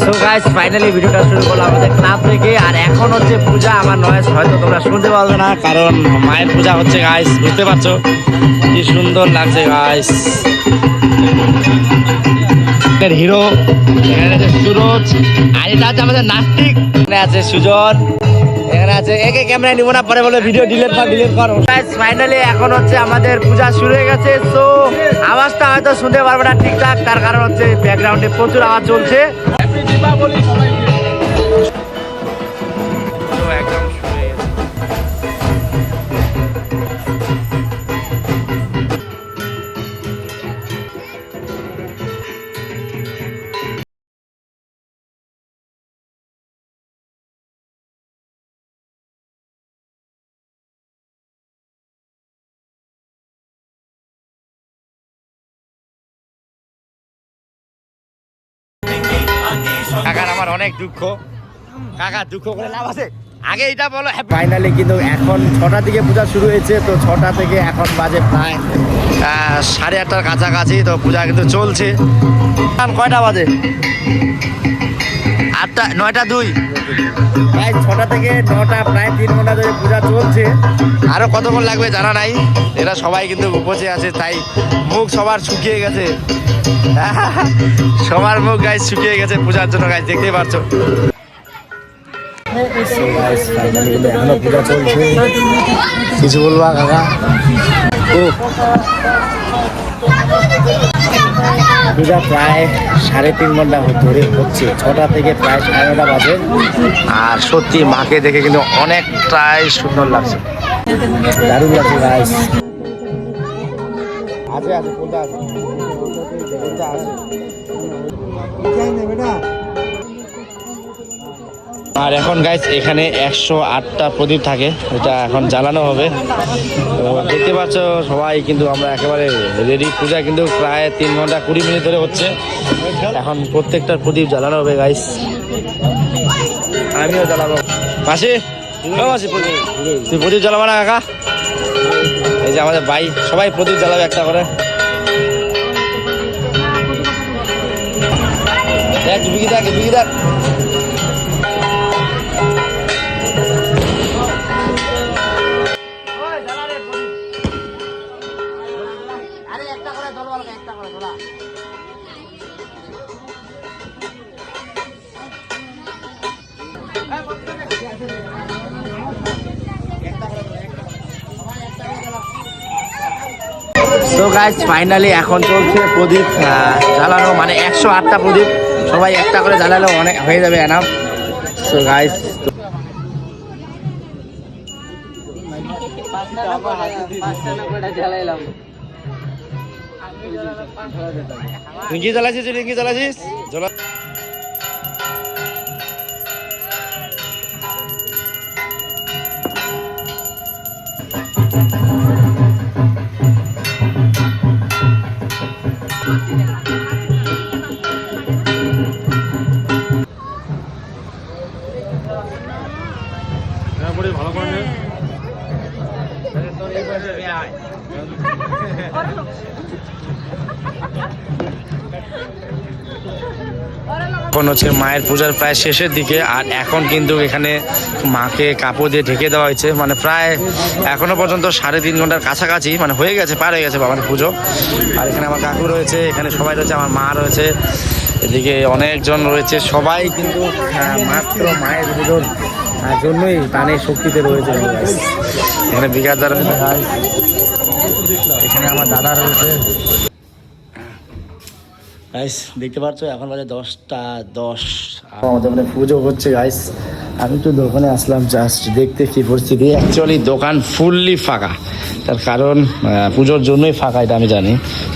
So guys finally ভিডিওটা শুরু করলাম আমাদের ক্লাব থেকে। আর এখন হচ্ছে পূজা, আমার নয়েস হয়তো তোমরা শুনতে পারবে না, কারণ মায়ের পূজা হচ্ছে গাইস বুঝতে পারছ? কি সুন্দর লাগছে গাইস হিরো এখানে আছে সুরজ, আর এটা হচ্ছে আমাদের নাস্তিক। আছে সুজন। আছে। একে ক্যামেরা নিব না, পরে বলে ভিডিও ডিলিট কর ডিলিট করো। ফাইনালি এখন হচ্ছে আমাদের পূজা শুরু হয়ে গেছে তো আওয়াজটা হয়তো শুনতে পারবে না ঠিকঠাক, তার কারণ হচ্ছে ব্যাকগ্রাউন্ডে প্রচুর আওয়াজ চলছে। তো কাকার আমার অনেক দুঃখ। কাকা, দুঃখ করে লাভ আছে? আগে এটা বলো ফাইনালি কিন্তু এখন ছটা থেকে পূজা শুরু হয়েছে, তো ছটা থেকে এখন বাজে প্রায় সাড়ে আটটার কাছাকাছি, তো পূজা কিন্তু চলছে। কয়টা বাজে? আটটা নয়টা দুই। প্রায় ছটা থেকে নটা প্রায় তিন ঘণ্টা ধরে পূজা চলছে। আরও কতক্ষণ লাগবে জানা নাই? এরা সবাই কিন্তু উপচে আছে তাই মুখ সবার শুকিয়ে গেছে। সবার মুখ গাছ শুকিয়ে গেছে পূজার জন্য গাছ দেখতেই পারছ এখনও পূজা চলছে কিছু বলবা কাকা? ও। পূজা প্রায় সাড়ে তিন ঘণ্টা ধরে হচ্ছে। ছটা থেকে প্রায় সাড়ে নটা বাজে। আর সত্যি মাকে দেখে কিন্তু অনেকটাই সুন্দর লাগছে। দারুণ লাগছে গাইস আছে আছে? কোনটা আছে? আছে আর এখন গাইস এখানে একশো আটটা প্রদীপ থাকে, এটা এখন জ্বালানো হবে। দেখতে পাচ্ছ সবাই কিন্তু আমরা একেবারে রেডি পূজা কিন্তু প্রায় তিন ঘণ্টা কুড়ি মিনিট ধরে হচ্ছে। এখন প্রত্যেকটা প্রদীপ জ্বালানো হবে গাইস আমিও জ্বালাবো। মাসি মাসি তুই প্রদীপ জ্বালাবো না কাকা? এই যে আমাদের ভাই, সবাই প্রদীপ জ্বালাবে একটা করে। দেখ, বিকি দেখ বিকি দেখ। তো গাইজ ফাইনালি এখন চলছে প্রদীপ জ্বালানো মানে একশো আটটা প্রদীপ। সবাই একটা করে জ্বালালো অনেক হয়ে যাবে এনাফ তো গাইজ তুই কি জ্বালাছিস তুই কি জ্বালাছিস জ্বালা এখন হচ্ছে মায়ের পূজার প্রায় শেষের দিকে আর এখন কিন্তু এখানে মাকে কাপড় দিয়ে ঢেকে দেওয়া হয়েছে। মানে প্রায় এখনও পর্যন্ত সাড়ে তিন ঘণ্টার কাছাকাছি মানে হয়ে গেছে পার হয়ে গেছে বাবার পুজো। আর এখানে আমার কাকু রয়েছে এখানে সবাই রয়েছে আমার মা রয়েছে এদিকে অনেকজন রয়েছে। সবাই কিন্তু আহ, মাত্র মায়ের পুজোর আহ, জন্যই প্রাণের শক্তিতে রয়েছে এখানে রয়েছে guys। এখানে আমার দাদা রয়েছে। গাইস দেখতে পাচ্ছ? এখন বাজে দশটা দশ। আমাদের মানে পুজো হচ্ছে গাইস আমি তো দোকানে আসলাম জাস্ট দেখতে কি পরিস্থিতি। অ্যাকচুয়ালি দোকান ফুললি ফাঁকা। তার কারণ পুজোর জন্যই ফাঁকা, এটা আমি জানি।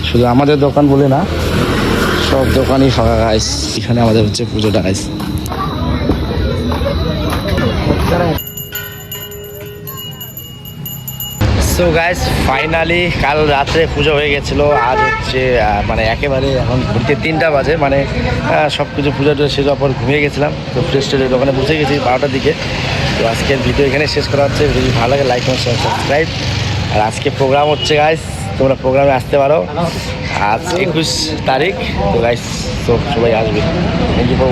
শুধু আমাদের দোকান বলে না, সব দোকানই ফাঁকা গাইস এখানে আমাদের হচ্ছে পুজোটা গাইস সো গাইস ফাইনালি কাল রাত্রে পুজো হয়ে গেছিল। আজ হচ্ছে মানে একেবারে এখন ঘুরতে তিনটা বাজে। মানে সব কিছু পুজো টুজো শেষ পর ঘুমিয়ে গেছিলাম। তো ফ্রেশ ট্রেশের দোকানে বসে গেছি বারোটার দিকে। তো আজকের ভিডিও এখানে শেষ করা হচ্ছে। যদি ভালো লাগে লাইক এবং সাবস্ক্রাইব আর আজকে প্রোগ্রাম হচ্ছে গাইস তোমরা প্রোগ্রামে আসতে পারো। আজ একুশ তারিখ। তো গাইস তো সবাই আসবে। Thank you for